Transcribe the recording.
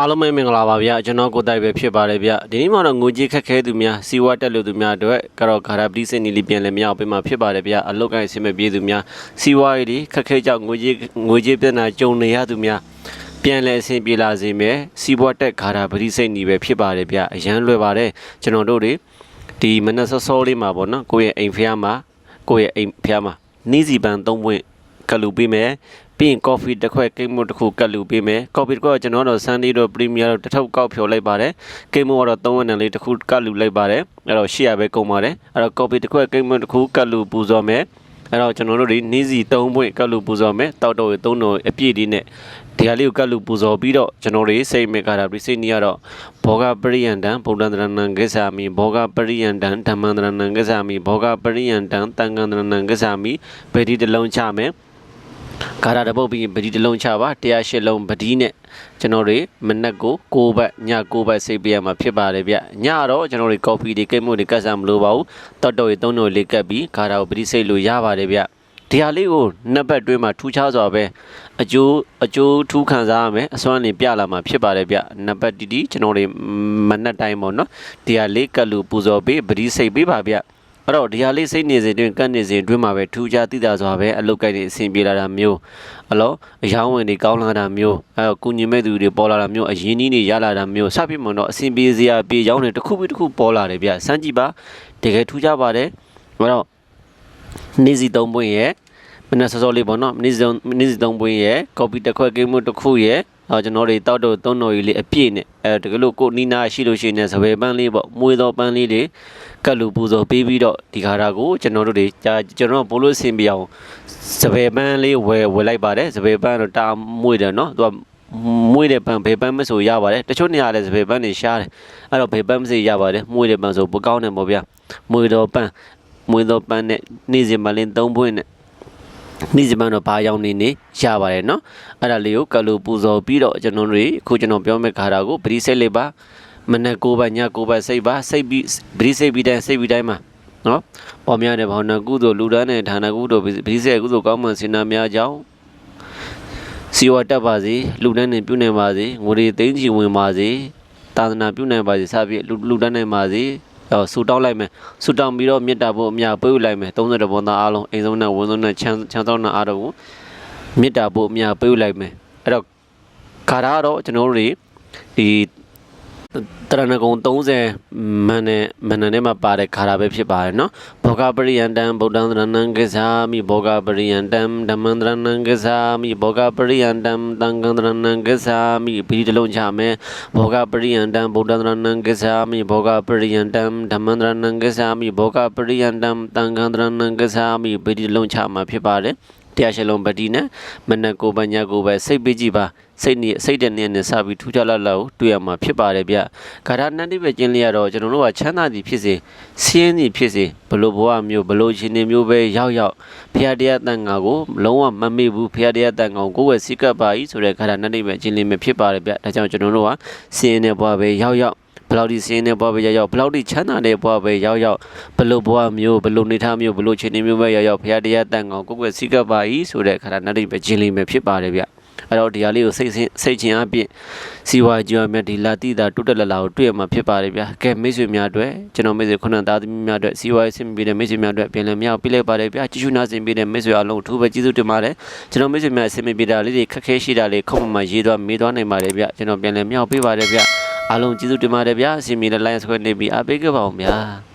အားလုံးပဲမင်္ဂလာပါဗျာကျွန်တော်ကိုတိုက်ပဲဖြစ်ပါတယ်ဗျာဒီနေ့မှာတော့ငွေကြေးခက်ခဲသူများစီဝါတက်လို့သူများအတွက်ကတော့ဂါရပတိစင်နီလီပြန်လည်းမရအောင်ပြင်မှာဖြစ်ပါတယ်ဗျာအလုတ်ကိုင်းဆင်မပြေသူများစီဝါရေးတွေခက်ခဲကြောင့်ငွေကြေးငွေကြေးပြဿနာကြုံနေရသူများပြန်လဲအဆင်ပြေလာစေမယ်စီဘွားတက်ဂါရာပတိစိတ်ညီပဲဖြစ်ပါတယ်ဗျအရန်လွယ်ပါတယ်ကျွန်တော်တို့တွေဒီမနက်စောစောလေးမှာပေါ့နော်ကိုယ့်ရဲ့အိမ်ဖျားမှာကိုယ့်ရဲ့အိမ်ဖျားမှာနီးစီပန်၃ပွင့်ကလူပေးမယ် ပြီးရင် coffee တစ်ခွက်ကိတ်မုတ်တစ်ခုကတ်လူပေးမယ် coffee တစ်ခွက်ကျွန်တော်တို့ Sunday တို့ Premier တို့တစ်ထုပ်ကောက်ဖြော်လိုက်ပါတယ်ကိတ်မုတ်ကတော့၃ဝက်နဲ့လေးတစ်ခုကတ်လူလိုက်ပါတယ်အဲ့တော့800ပဲကုန်ပါတယ်အဲ့တော့ coffee တစ်ခွက်ကိတ်မုတ်တစ်ခုကတ်လူပူဇော်မယ်အဲ့တော့ကျွန်တော်တို့ဒီနီးစီ၃ပွင့်ကတ်လူပူဇော်မယ်တောက်တော့၃တော်အပြည့်ဒီနဲ့ဒီဟာလေးကိုကတ်လူပူဇော်ပြီးတော့ကျွန်တော်တို့စိတ်မေကာတာပရိစိတ်နီကတော့ဘောဂပရိယန္တံဗုဒ္ဓန္တရဏံကိစ္ဆာမိဘောဂပရိယန္တံဓမ္မန္တရဏံကိစ္ဆာမိဘောဂပရိယန္တံတန်ခန္တရဏံကိစ္ဆာမိဗေဒီတစ်လုံးချမယ် ဂါရတပုတ်ပြီးပတိတစ်လုံးချပါ108လုံးပတိနဲ့ကျွန်တော်တွေမနက်ကို6ဘက်ည6ဘက်စိတ်ပြရမှာဖြစ်ပါတယ်ဗျညတော့ကျွန်တော်တွေကော်ဖီတွေကိတ်မုတ်တွေကတ်စားမလို့ပါဘူးတောက်တော့ရီ3တော့လေးကတ်ပြီးဂါရကိုပတိစိတ်လို့ရပါတယ်ဗျဒီဟာလေးကိုနှစ်ဘက်တွင်းမှာထူးခြားစွာပဲအကျိုးအကျိုးထူးခံစားရမယ်အစွမ်းနေပြလာမှာဖြစ်ပါတယ်ဗျနှစ်ဘက်တီတီကျွန်တော်တွေမနက်တိုင်းပေါ့နော်ဒီဟာလေးကတ်လို့ပူဇော်ပေးပတိစိတ်ပေးပါဗျ အဲ့တော့ဒီဟာလေးစိတ်နေစဉ်တွင်ကတ်နေစဉ်တွင်မှာပဲထူးခြားသိတာစွာပဲအလုတ်ကိုက်နေအဆင်ပြေလာတာမျိုးအလောအယောင်းဝင်တွေကောင်းလာတာမျိုးအဲကုညီမဲ့သူတွေပေါ်လာတာမျိုးအရင်ကြီးတွေရလာတာမျိုးစဖြစ်မတော့အဆင်ပြေစရာပြေချောင်းတွေတစ်ခုပြီးတစ်ခုပေါ်လာတယ်ဗျစမ်းကြည့်ပါတကယ်ထူးခြားပါတယ်အဲ့တော့နေ့စီ၃ပွင့်ရဲ့မနက်စောစောလေးပေါ့နော်နေ့စီနေ့စီ၃ပွင့်ရဲ့ကော်ပီတစ်ခွက်ကိန်းမှုတစ်ခုရဲ့အော် ကျွန်တော်တွေတောက်တော့သုံးတော်ကြီးလေးအပြည့်နဲ့အဲတကယ်လို့ကိုနီနာရှိလို့ရှိရင်စပယ်ပန်းလေးပေါ့မွေးသောပန်းလေးတွေကတ်လူပူဇော်ပေးပြီးတော့ဒီခါတာကိုကျွန်တော်တို့တွေကျွန်တော်ဘိုးလို့ဆင်ပြအောင်စပယ်ပန်းလေးဝယ်ဝယ်လိုက်ပါတယ်စပယ်ပန်းတော့တာမွေးတယ်နော်သူကမွေးတဲ့ပန်းဘေပန်းမဆိုရပါတယ်တချို့နေရာလဲစပယ်ပန်းနေရှားတယ်အဲ့တော့ဘေပန်းမစီရပါတယ်မွေးတဲ့ပန်းဆိုပကောင်းတယ်ပေါ့ဗျာမွေးတော့ပန်းမွေးတော့ပန်းနဲ့နေ့စဉ်မလင်း၃ပွင့်နဲ့ နေ့စမန်တော့ဘာရောက်နေနေရပါတယ်เนาะအဲ့ဒါလေးကိုကလူပူဇော်ပြီးတော့ကျွန်တော်တို့အခုကျွန်တော်ပြောမယ့်ခါတာကိုပရိစိတ်လေးပါမနေ့9ဘက်ည9ဘက်စိတ်ပါစိတ်ပြီးပရိစိတ်ပြီးတိုင်းစိတ်ပြီးတိုင်းမှာနော်ပေါ်များတဲ့ဘာဝနာကုသိုလ်လူဒန်းတဲ့ဌာနကုသိုလ်ပရိစိတ်ကုသိုလ်ကောင်းမှန်စင်နာများကြောင်းစီဝတက်ပါစေလူဒန်းနေပြုနေပါစေငွေတွေသိန်းချီဝင်ပါစေသာသနာပြုနိုင်ပါစေစသဖြင့်လူဒန်းနိုင်ပါစေတော့ ဆူတောင်းလိုက်မယ်ဆူတောင်းပြီးတော့မေတ္တာဖို့အများပေးလိုက်မယ်30ဘောသားအားလုံးအိမ်ဆုံးနဲ့ဝန်ဆုံးနဲ့ချမ်းချမ်းသောနဲ့အားလုံးကိုမေတ္တာဖို့အများပေးလိုက်မယ်အဲ့တော့ခါရတော့ကျွန်တော်တို့တွေဒီ တရဏဂုံ30မန်နဲ့မန်နဲ့မှာပါတဲ့ခါတာပဲဖြစ်ပါတယ်နော်ဘောဂပရိယန္တံဗုဒ္ဓံသရဏံကိသာမိဘောဂပရိယန္တံဓမ္မံသရဏံကိသာမိဘောဂပရိယန္တံသံဃံသရဏံကိသာမိပိတလုံးချမယ်ဘောဂပရိယန္တံဗုဒ္ဓံသရဏံကိသာမိဘောဂပရိယန္တံဓမ္မံသရဏံကိသာမိဘောဂပရိယန္တံသံဃံသရဏံကိသာမိပိတလုံးချမှာဖြစ်ပါတယ်တရားရှလုံးပတိနဲ့မနက်ကိုပညာကိုပဲစိတ်ပေးကြည့်ပါ စိတ်နေစိတ်တဲ့နေနဲ့စပြီးထူးခြားလာလောက်တွေ့ရမှာဖြစ်ပါတယ်ဗျဂါရနန္တိပဲကျင်းလျက်တော့ကျွန်တော်တို့ကချမ်းသာသည်ဖြစ်စေဆင်းသည်ဖြစ်စေဘလို့ဘဝမျိုးဘလို့ရှင်နေမျိုးပဲရောက်ရောက်ဖရာတရားတန်ငါကိုလုံးဝမမေ့ဘူးဖရာတရားတန်ငါကိုကိုယ်ဝယ်စိကပ်ပါဤဆိုတဲ့ဂါရနန္တိပဲကျင်းလင်းပဲဖြစ်ပါတယ်ဗျဒါကြောင့်ကျွန်တော်တို့ကဆင်းနေဘဝပဲရောက်ရောက်ဘလောက်ဒီစင်းနေဘွားပဲရောက်ရောက်ဘလောက်ဒီချမ်းသာတဲ့ဘွားပဲရောက်ရောက်ဘလို့ဘွားမျိုးဘလို့နေထားမျိုးဘလို့ချင်းနေမျိုးပဲရောက်ရောက်ဖရာတရားတန်ကောင်ကိုယ့်ကိုယ်စိကပ်ပါဤဆိုတဲ့ခါရနတ်တိပဲဂျင်းလေးပဲဖြစ်ပါတယ်ဗျ အဲ့တော့ဒီဟာလေးကိုစိတ်စိတ်ချင်းအပြင်စီဝါကျော်မြတ်ဒီလာတိတာတုတ်တက်လလာကိုတွေ့ရမှာဖြစ်ပါတယ်ဗျကဲမိတ်ဆွေများအတွက်ကျွန်တော်မိတ်ဆွေခုနသားသမီးများအတွက်စီဝါရေးဆင်ပြီးတဲ့မိတ်ဆွေများအတွက်ပြန်လည်မြောက်ပြလိုက်ပါတယ်ဗျကြည့်ရှုနာဆင်ပြီးတဲ့မိတ်ဆွေအလုံးအထူးပဲကျေးဇူးတင်ပါတယ်ကျွန်တော်မိတ်ဆွေများအဆင်ပြေတာလေးတွေခက်ခဲရှိတာလေးခုံမှမှရေးသွားမေးသွားနိုင်ပါတယ်ဗျကျွန်တော်ပြန်လည်မြောက်ပေးပါတယ်ဗျအားလုံးကျေးဇူးတင်ပါတယ်ဗျာအစီအမီနဲ့ line ဆွဲနေပြီးအားပေးကြပါဦးဗျာ